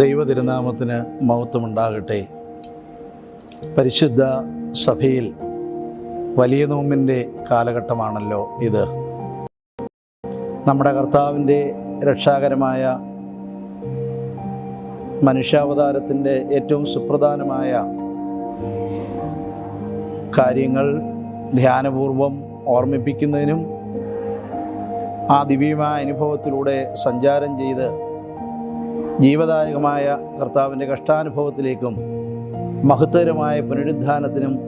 ദൈവ തിരുനാമത്തിന് മഹത്വമുണ്ടാകട്ടെ. പരിശുദ്ധ സഭയിൽ വലിയ നോമ്പിന്റെ കാലഘട്ടമാണല്ലോ ഇത്. നമ്മുടെ കർത്താവിന്റെ രക്ഷാകരമായ മനുഷ്യാവതാരത്തിന്റെ ഏറ്റവും സുപ്രധാനമായ കാര്യങ്ങൾ ധ്യാനപൂർവം ഓർമ്മിപ്പിക്കുന്നതിനും ആ ദിവ്യമായ അനുഭവത്തിലൂടെ സഞ്ചാരം ചെയ്ത് ജീവദായകമായ കർത്താവിന്റെ കഷ്ടാനുഭവത്തിലേക്കും മഹത്തരമായ പുനരുദ്ധാനത്തിനും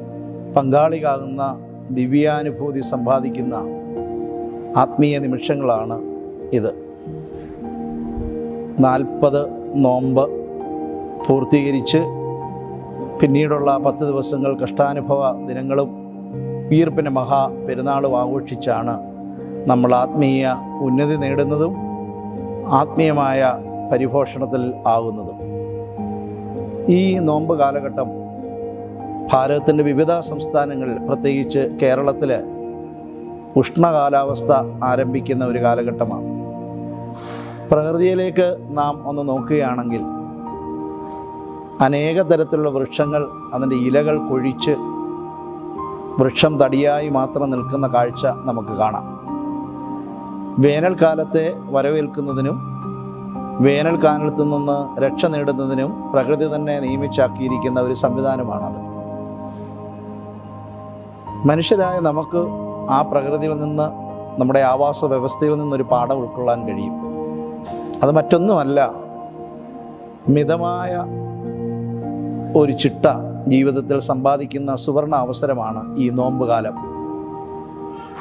പങ്കാളികാകുന്ന ദിവ്യാനുഭൂതി സമ്പാദിക്കുന്ന ആത്മീയ നിമിഷങ്ങളാണ് ഇത്. നാൽപ്പത് നോമ്പ് പൂർത്തീകരിച്ച് പിന്നീടുള്ള പത്ത് ദിവസങ്ങൾ കഷ്ടാനുഭവ ദിനങ്ങളും വീർപ്പിന്റെ മഹാ പെരുന്നാളും ആഘോഷിച്ചാണ് നമ്മൾ ആത്മീയ ഉന്നതി നേടുന്നതും ആത്മീയമായ പരിപോഷണത്തിൽ ആകുന്നതും. ഈ നോമ്പ് കാലഘട്ടം ഭാരതത്തിന്റെ വിവിധ സംസ്ഥാനങ്ങളിൽ പ്രത്യേകിച്ച് കേരളത്തിൽ ഉഷ്ണകാലാവസ്ഥ ആരംഭിക്കുന്ന ഒരു കാലഘട്ടമാണ്. പ്രകൃതിയിലേക്ക് നാം ഒന്ന് നോക്കുകയാണെങ്കിൽ അനേക തരത്തിലുള്ള വൃക്ഷങ്ങൾ അതിന്റെ ഇലകൾ കൊഴിച്ച് വൃക്ഷം തടിയായി മാത്രം നിൽക്കുന്ന കാഴ്ച നമുക്ക് കാണാം. വേനൽക്കാലത്തെ വരവേൽക്കുന്നതിനും വേനൽക്കാലത്തു നിന്ന് രക്ഷ നേടുന്നതിനും പ്രകൃതി തന്നെ നിയമിച്ചാക്കിയിരിക്കുന്ന ഒരു സംവിധാനമാണത്. മനുഷ്യരായ നമുക്ക് ആ പ്രകൃതിയിൽ നിന്ന് നമ്മുടെ ആവാസ വ്യവസ്ഥയിൽ നിന്നൊരു പാഠം ഉൾക്കൊള്ളാൻ കഴിയും. അത് മറ്റൊന്നുമല്ല മിതമായ ഒരു ചിട്ട ജീവിതത്തിൽ സമ്പാദിക്കുന്ന സുവർണ അവസരമാണ് ഈ നോമ്പ് കാലം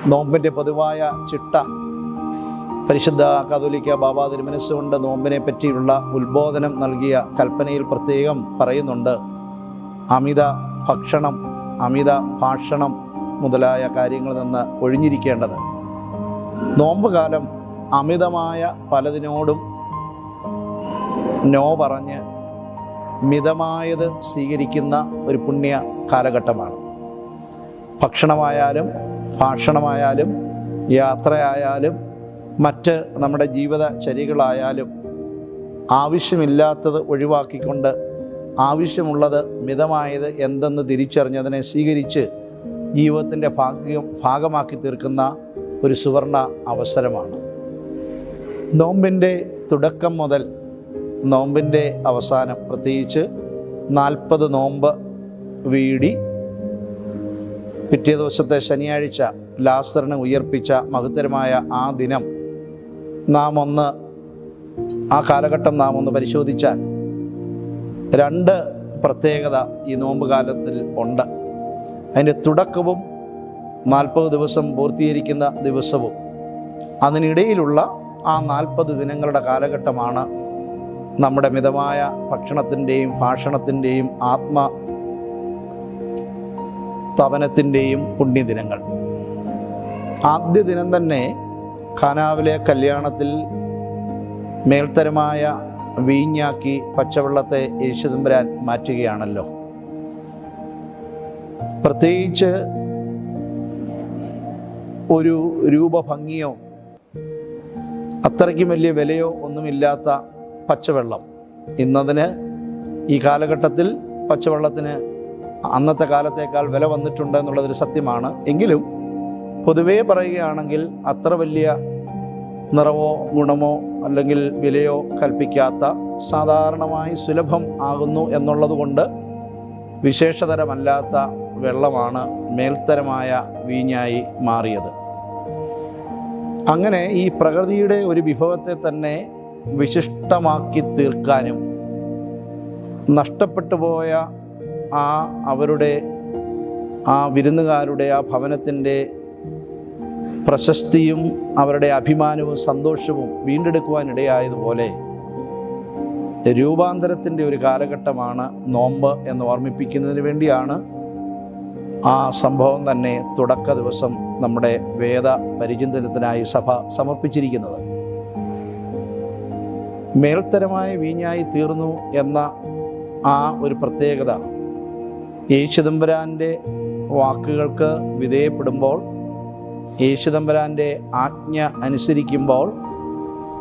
നോമ്പിന്റെ പൊതുവായ ചിട്ട പരിശുദ്ധ കാതോലിക്ക ബാബാ തിരുമനസ്സുകൊണ്ട് നോമ്പിനെ പറ്റിയുള്ള ഉത്ബോധനം നൽകിയ കൽപ്പനയിൽ പ്രത്യേകം പറയുന്നുണ്ട്. അമിത ഭക്ഷണം അമിത ഭാഷണം മുതലായ കാര്യങ്ങളിൽ നിന്ന് ഒഴിഞ്ഞിരിക്കേണ്ടത്. നോമ്പ് കാലം അമിതമായ പലതിനോടും നോ പറഞ്ഞ് മിതമായത് സ്വീകരിക്കുന്ന ഒരു പുണ്യ കാലഘട്ടമാണ്. ഭക്ഷണമായാലും ഭാഷണമായാലും യാത്രയായാലും മറ്റ് നമ്മുടെ ജീവിത ചരികളായാലും ആവശ്യമില്ലാത്തത് ഒഴിവാക്കിക്കൊണ്ട് ആവശ്യമുള്ളത് മിതമായത് എന്തെന്ന് തിരിച്ചറിഞ്ഞതിനെ സ്വീകരിച്ച് ജീവിതത്തിന്റെ ഭാഗ്യം ഭാഗമാക്കി തീർക്കുന്ന ഒരു സുവർണ അവസരമാണ്. നോമ്പിന്റെ തുടക്കം മുതൽ നോമ്പിന്റെ അവസാനം പ്രത്യേകിച്ച് നാൽപ്പത് നോമ്പ് വീടി പിറ്റേ ദിവസത്തെ ശനിയാഴ്ച ലാസറിനെ ഉയർപ്പിച്ച മഹത്തരമായ ആ ദിനം നാം ഒന്ന് ആ കാലഘട്ടം നാം ഒന്ന് പരിശോധിച്ചാൽ രണ്ട് പ്രത്യേകത ഈ നോമ്പ് കാലത്തിൽ ഉണ്ട്. അതിന്റെ തുടക്കവും നാൽപ്പത് ദിവസം പൂർത്തീകരിക്കുന്ന ദിവസവും അതിനിടയിലുള്ള ആ നാൽപ്പത് ദിനങ്ങളുടെ കാലഘട്ടമാണ് നമ്മുടെ മിതമായ ഭക്ഷണത്തിന്റെയും ഭാഷണത്തിന്റെയും ആത്മ തപനത്തിന്റെയും പുണ്യദിനങ്ങൾ. ആദ്യ ദിനം തന്നെ ഖാനാവിലെ കല്യാണത്തിൽ മേൽത്തരമായ വീഞ്ഞാക്കി പച്ചവെള്ളത്തെ യേശുദമ്പരാൻ മാറ്റുകയാണല്ലോ. പ്രത്യേകിച്ച് ഒരു രൂപഭംഗിയോ അത്രയ്ക്കും വലിയ വിലയോ ഒന്നുമില്ലാത്ത പച്ചവെള്ളം. ഇന്നതിന് ഈ കാലഘട്ടത്തിൽ പച്ചവെള്ളത്തിന് അന്നത്തെ കാലത്തേക്കാൾ വില വന്നിട്ടുണ്ട് എന്നുള്ളതൊരു സത്യമാണ്. എങ്കിലും പൊതുവേ പറയുകയാണെങ്കിൽ അത്ര വലിയ നിറവോ ഗുണമോ അല്ലെങ്കിൽ വിലയോ കൽപ്പിക്കാത്ത സാധാരണമായി സുലഭം ആകുന്നു എന്നുള്ളത് കൊണ്ട് വിശേഷതരമല്ലാത്ത വെള്ളമാണ് മേൽത്തരമായ വീഞ്ഞായി മാറിയത്. അങ്ങനെ ഈ പ്രകൃതിയുടെ ഒരു വിഭവത്തെ തന്നെ വിശിഷ്ടമാക്കി തീർക്കാനും നഷ്ടപ്പെട്ടു പോയ ആ അവരുടെ ആ വിരുന്നുകാരുടെ ആ ഭവനത്തിന്റെ പ്രശസ്തിയും അവരുടെ അഭിമാനവും സന്തോഷവും വീണ്ടെടുക്കുവാനിടയായതുപോലെ രൂപാന്തരത്തിന്റെ ഒരു കാലഘട്ടമാണ് നോമ്പ് എന്ന് ഓർമ്മിപ്പിക്കുന്നതിന് വേണ്ടിയാണ് ആ സംഭവം തന്നെ തുടക്ക ദിവസം നമ്മുടെ വേദ പരിചിന്തനത്തിനായി സഭ സമർപ്പിച്ചിരിക്കുന്നത്. മേൽത്തരമായ വീഞ്ഞായി തീർന്നു എന്ന ആ ഒരു പ്രത്യേകത ഈ ചിദംബരാന്റെ വാക്കുകൾക്ക് വിധേയപ്പെടുമ്പോൾ യേശുദമ്പരാന്റെ ആജ്ഞ അനുസരിക്കുമ്പോൾ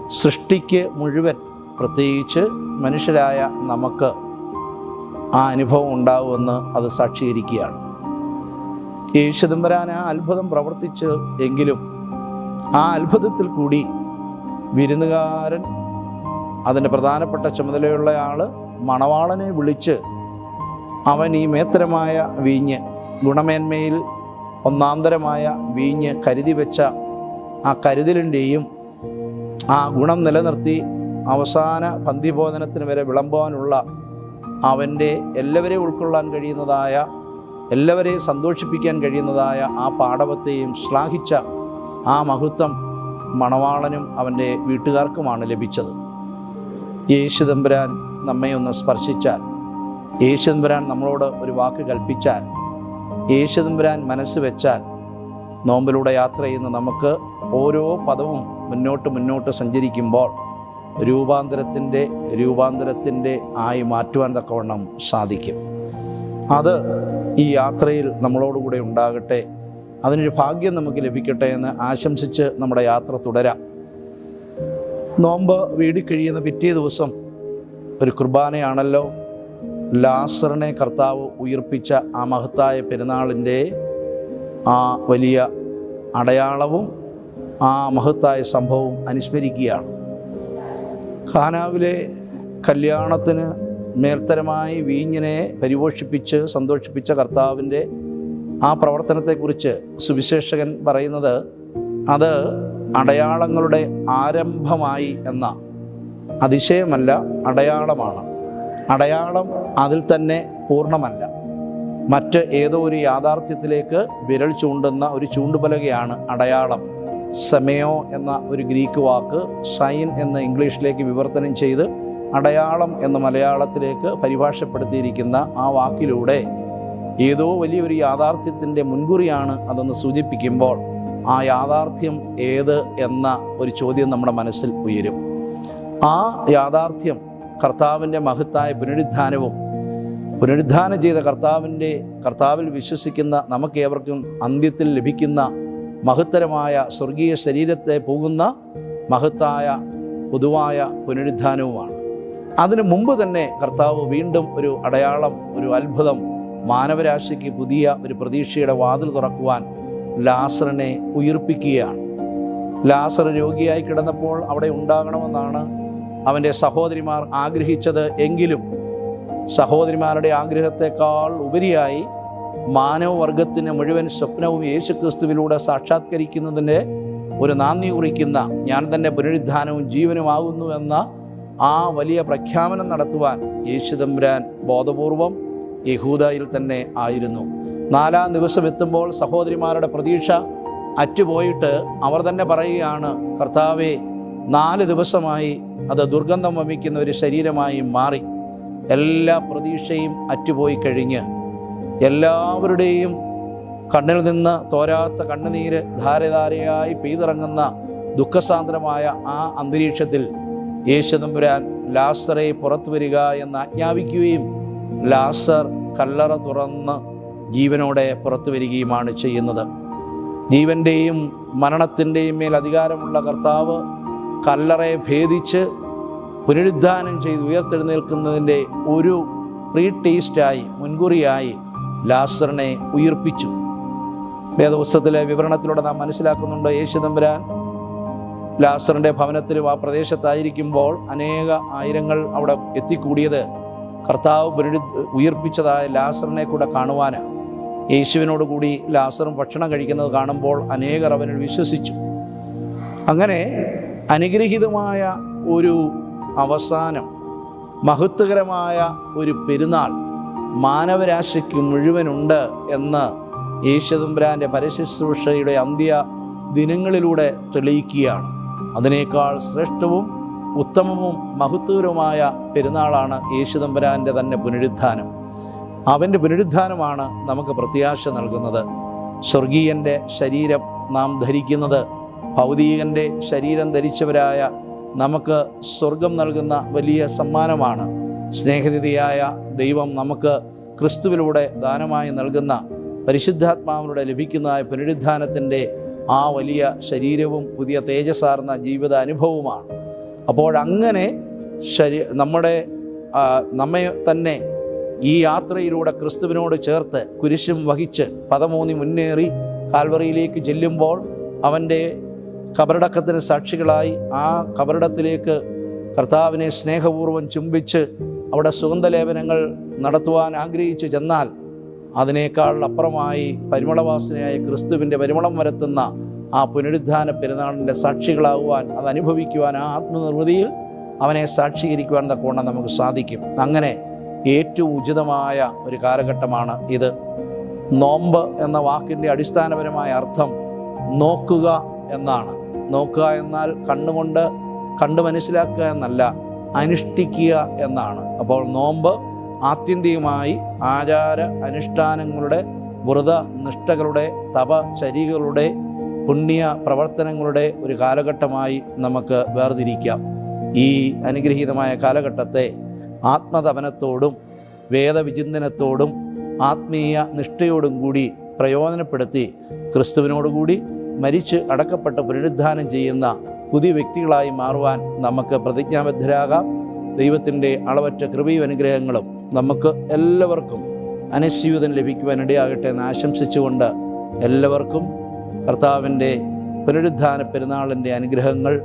സൃഷ്ടിക്ക് മുഴുവൻ പ്രത്യേകിച്ച് മനുഷ്യരായ നമുക്ക് ആ അനുഭവം ഉണ്ടാവുമെന്ന് അത് സാക്ഷീകരിക്കുകയാണ്. യേശുദമ്പരാൻ ആ അത്ഭുതം പ്രവർത്തിച്ച് എങ്കിലും ആ അത്ഭുതത്തിൽ കൂടി വിരുന്നുകാരൻ അതിന്റെ പ്രധാനപ്പെട്ട ചുമതലയുള്ള ആൾ മണവാളനെ വിളിച്ച് അവൻ ഈ മേത്തരമായ വീഞ്ഞ് ഗുണമേന്മയിൽ ഒന്നാന്തരമായ വീഞ്ഞ് കരുതി വെച്ച ആ കരുതലിന്റെയും ആ ഗുണം നിലനിർത്തി അവസാന പന്തിഭോജനത്തിന് വരെ വിളമ്പാനുള്ള അവന്റെ എല്ലാവരെയും ഉൾക്കൊള്ളാൻ കഴിയുന്നതായ എല്ലാവരെയും സന്തോഷിപ്പിക്കാൻ കഴിയുന്നതായ ആ പാടവത്തെയും ശ്ലാഘിച്ച ആ മഹത്വം മണവാളനും അവന്റെ വീട്ടുകാർക്കുമാണ് ലഭിച്ചത്. യേശുദമ്പുരാൻ നമ്മെ ഒന്ന് സ്പർശിച്ചാൽ യേശുദമ്പുരാൻ നമ്മളോട് ഒരു വാക്ക് കൽപ്പിച്ചാൽ യേശുദമ്പുരാൻ മനസ്സ് വെച്ചാൽ നോമ്പിലൂടെ യാത്ര ചെയ്യുന്ന നമുക്ക് ഓരോ പദവും മുന്നോട്ട് മുന്നോട്ട് സഞ്ചരിക്കുമ്പോൾ രൂപാന്തരത്തിന്റെ രൂപാന്തരത്തിന്റെ ആയി മാറ്റുവാൻ തക്കവണ്ണം സാധിക്കും. അത് ഈ യാത്രയിൽ നമ്മളോടുകൂടെ ഉണ്ടാകട്ടെ. അതിനൊരു ഭാഗ്യം നമുക്ക് ലഭിക്കട്ടെ എന്ന് ആശംസിച്ച് നമ്മുടെ യാത്ര തുടരാം. നോമ്പ് വീടിക്കഴിയുന്ന പിറ്റേ ദിവസം ഒരു കുർബാനയാണല്ലോ. ലാസറിനെ കർത്താവ് ഉയർപ്പിച്ച ആ മഹത്തായ പെരുന്നാളിന്റെ ആ വലിയ അടയാളവും ആ മഹത്തായ സംഭവവും അനുസ്മരിക്കുകയാണ്. ഖാനാവിലെ കല്യാണത്തിന് മേൽത്തരമായി വീഞ്ഞിനെ പരിപോഷിപ്പിച്ച് സന്തോഷിപ്പിച്ച കർത്താവിന്റെ ആ പ്രവർത്തനത്തെക്കുറിച്ച് സുവിശേഷകൻ പറയുന്നത് അത് അടയാളങ്ങളുടെ ആരംഭമായി എന്ന അതിശയമല്ല അടയാളമാണ്. അടയാളം അതിൽ തന്നെ പൂർണമല്ല. മറ്റ് ഏതോ ഒരു യാഥാർത്ഥ്യത്തിലേക്ക് വിരൽ ചൂണ്ടുന്ന ഒരു ചൂണ്ടുപലകയാണ് അടയാളം. സമയോ എന്ന ഒരു ഗ്രീക്ക് വാക്ക് സൈൻ എന്ന ഇംഗ്ലീഷിലേക്ക് വിവർത്തനം ചെയ്ത് അടയാളം എന്ന മലയാളത്തിലേക്ക് പരിഭാഷപ്പെടുത്തിയിരിക്കുന്ന ആ വാക്കിലൂടെ ഏതോ വലിയൊരു യാഥാർത്ഥ്യത്തിന്റെ മുൻകുറിയാണ് അതെന്ന് സൂചിപ്പിക്കുമ്പോൾ ആ യാഥാർത്ഥ്യം ഏത് എന്ന ഒരു ചോദ്യം നമ്മുടെ മനസ്സിൽ ഉയരും. ആ യാഥാർത്ഥ്യം കർത്താവിന്റെ മഹത്തായ പുനരുദ്ധാനവും പുനരുദ്ധാനം ചെയ്ത കർത്താവിന്റെ കർത്താവിൽ വിശ്വസിക്കുന്ന നമുക്കേവർക്കും അന്ത്യത്തിൽ ലഭിക്കുന്ന മഹത്തരമായ സ്വർഗീയ ശരീരത്തെ പോകുന്ന മഹത്തായ പൊതുവായ പുനരുദ്ധാനവുമാണ്. അതിനു മുമ്പ് തന്നെ കർത്താവ് വീണ്ടും ഒരു അടയാളം ഒരു അത്ഭുതം മാനവരാശിക്ക് പുതിയ ഒരു പ്രതീക്ഷയുടെ വാതിൽ തുറക്കുവാൻ ലാസറിനെ ഉയർപ്പിക്കുകയാണ്. ലാസർ രോഗിയായി കിടന്നപ്പോൾ അവിടെ ഉണ്ടാകണമെന്നാണ് അവന്റെ സഹോദരിമാർ ആഗ്രഹിച്ചത് എങ്കിലും സഹോദരിമാരുടെ ആഗ്രഹത്തെക്കാൾ ഉപരിയായി മാനവവർഗത്തിന് മുഴുവൻ സ്വപ്നവും യേശുക്രിസ്തുവിലൂടെ സാക്ഷാത്കരിക്കുന്നതിന്റെ ഒരു നാന്ദി കുറിക്കുന്ന ഞാൻ തന്നെ പുനരുദ്ധാനവും ജീവനുമാകുന്നു എന്ന ആ വലിയ പ്രഖ്യാപനം നടത്തുവാൻ യേശുദമ്പുരാൻ ബോധപൂർവം യഹൂദയിൽ തന്നെ ആയിരുന്നു. നാലാം ദിവസം എത്തുമ്പോൾ സഹോദരിമാരുടെ പ്രതീക്ഷ അറ്റുപോയിട്ട് അവർ തന്നെ പറയുകയാണ് കർത്താവെ നാല് ദിവസമായി അത് ദുർഗന്ധം വമിക്കുന്ന ഒരു ശരീരമായി മാറി. എല്ലാ പ്രതീക്ഷയും അറ്റുപോയി കഴിഞ്ഞ് എല്ലാവരുടെയും കണ്ണിൽ നിന്ന് തോരാത്ത കണ്ണുനീര് ധാരധാരയായി പെയ്തിറങ്ങുന്ന ദുഃഖസാന്ദ്രമായ ആ അന്തരീക്ഷത്തിൽ യേശുദമ്പുരാൻ ലാസറെ പുറത്തു വരിക എന്ന് ആജ്ഞാപിക്കുകയും ലാസർ കല്ലറ തുറന്ന് ജീവനോടെ പുറത്തു വരികയുമാണ് ചെയ്യുന്നത്. ജീവന്റെയും മരണത്തിന്റെയും മേൽ അധികാരമുള്ള കർത്താവ് കല്ലറയെ ഭേദിച്ച് പുനരുദ്ധാനം ചെയ്ത് ഉയർത്തെഴുന്നേൽക്കുന്നതിന്റെ ഒരു പ്രീ ടേസ്റ്റായി മുൻകുറിയായി ലാസറിനെ ഉയർപ്പിച്ചു. വേദപുസ്തകത്തിലെ വിവരണത്തിലൂടെ നാം മനസ്സിലാക്കുന്നുണ്ട് യേശു തമ്പുരാൻ ലാസറിന്റെ ഭവനത്തിലും ആ പ്രദേശത്തായിരിക്കുമ്പോൾ അനേക ആയിരങ്ങൾ അവിടെ എത്തിക്കൂടിയത് കർത്താവ് പുനരു ഉയർപ്പിച്ചതായ ലാസറിനെ കൂടെ കാണുവാനാണ് യേശുവിനോട് കൂടി ലാസറും ഭക്ഷണം കഴിക്കുന്നത് കാണുമ്പോൾ അനേകർ അവനിൽ വിശ്വസിച്ചു. അങ്ങനെ അനുഗ്രഹീതമായ ഒരു അവസാനം മഹത്വകരമായ ഒരു പെരുന്നാൾ മാനവരാശിക്ക് മുഴുവനുണ്ട് എന്ന് യേശുദമ്പുരാന്റെ പരശുശ്രൂഷയുടെ അന്ത്യ ദിനങ്ങളിലൂടെ തെളിയിക്കുകയാണ്. അതിനേക്കാൾ ശ്രേഷ്ഠവും ഉത്തമവും മഹത്വകരവുമായ പെരുന്നാളാണ് യേശുദമ്പരാന്റെ തന്നെ പുനരുദ്ധാനം. അവന്റെ പുനരുദ്ധാനമാണ് നമുക്ക് പ്രത്യാശ നൽകുന്നത്. സ്വർഗീയന്റെ ശരീരം നാം ധരിക്കുന്നത് ഭൗതികന്റെ ശരീരം ധരിച്ചവരായ നമുക്ക് സ്വർഗം നൽകുന്ന വലിയ സമ്മാനമാണ്. സ്നേഹനിധിയായ ദൈവം നമുക്ക് ക്രിസ്തുവിലൂടെ ദാനമായി നൽകുന്ന പരിശുദ്ധാത്മാവിലൂടെ ലഭിക്കുന്നതായ പുനരുദ്ധാനത്തിന്റെ ആ വലിയ ശരീരവും പുതിയ തേജസ്സാർന്ന ജീവിത അനുഭവവുമാണ് അപ്പോഴങ്ങനെ ശരീ നമ്മുടെ നമ്മെ തന്നെ ഈ യാത്രയിലൂടെ ക്രിസ്തുവിനോട് ചേർത്ത് കുരിശും വഹിച്ച് പദമൂന്നി മുന്നേറി കാൽവറിയിലേക്ക് ചെല്ലുമ്പോൾ അവന്റെ കബറടക്കത്തിന് സാക്ഷികളായി ആ കബറിടത്തിലേക്ക് കർത്താവിനെ സ്നേഹപൂർവം ചുംബിച്ച് അവിടെ സുഗന്ധലേപനങ്ങൾ നടത്തുവാൻ ആഗ്രഹിച്ചു ചെന്നാൽ അതിനേക്കാൾ അപ്പുറമായി പരിമളവാസനയായ ക്രിസ്തുവിന്റെ പരിമളം വരത്തുന്ന ആ പുനരുദ്ധാന പെരുന്നാളിന്റെ സാക്ഷികളാകുവാൻ അത് അനുഭവിക്കുവാൻ ആ ആത്മനിർവൃതിയിൽ അവനെ സാക്ഷീകരിക്കുവാൻ തക്കവണ്ണം നമുക്ക് സാധിക്കും. അങ്ങനെ ഏറ്റവും ഉചിതമായ ഒരു കാലഘട്ടമാണ് ഇത്. നോമ്പ് എന്ന വാക്കിന്റെ അടിസ്ഥാനപരമായ അർത്ഥം നോക്കുക എന്നാണ്. നോക്കുക എന്നാൽ കണ്ണുകൊണ്ട് കണ്ടു മനസ്സിലാക്കുക എന്നല്ല അനുഷ്ഠിക്കുക എന്നാണ്. അപ്പോൾ നോമ്പ് ആത്യന്തികമായി ആചാര അനുഷ്ഠാനങ്ങളുടെ വ്രത നിഷ്ഠകളുടെ തപചരികളുടെ പുണ്യ പ്രവർത്തനങ്ങളുടെ ഒരു കാലഘട്ടമായി നമുക്ക് വേർതിരിക്കാം. ഈ അനുഗ്രഹീതമായ കാലഘട്ടത്തെ ആത്മതപനത്തോടും വേദവിചിന്തനത്തോടും ആത്മീയ നിഷ്ഠയോടും കൂടി പ്രയോജനപ്പെടുത്തി ക്രിസ്തുവിനോടുകൂടി മരിച്ച് അടക്കപ്പെട്ട് പുനരുദ്ധാനം ചെയ്യുന്ന പുതിയ വ്യക്തികളായി മാറുവാൻ നമുക്ക് പ്രതിജ്ഞാബദ്ധരാകാം. ദൈവത്തിന്റെ അളവറ്റ കൃപയും അനുഗ്രഹങ്ങളും നമുക്ക് എല്ലാവർക്കും അനശ്ജീവിതം ലഭിക്കുവാൻ ഇടയാകട്ടെ എന്ന് ആശംസിച്ചുകൊണ്ട് എല്ലാവർക്കും കർത്താവിന്റെ പുനരുദ്ധാന പെരുന്നാളിന്റെ അനുഗ്രഹങ്ങൾ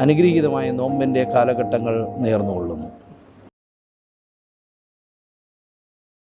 അനുഗ്രഹീതമായ നോമ്പിന്റെ കാലഘട്ടങ്ങൾ നേർന്നുകൊള്ളുന്നു.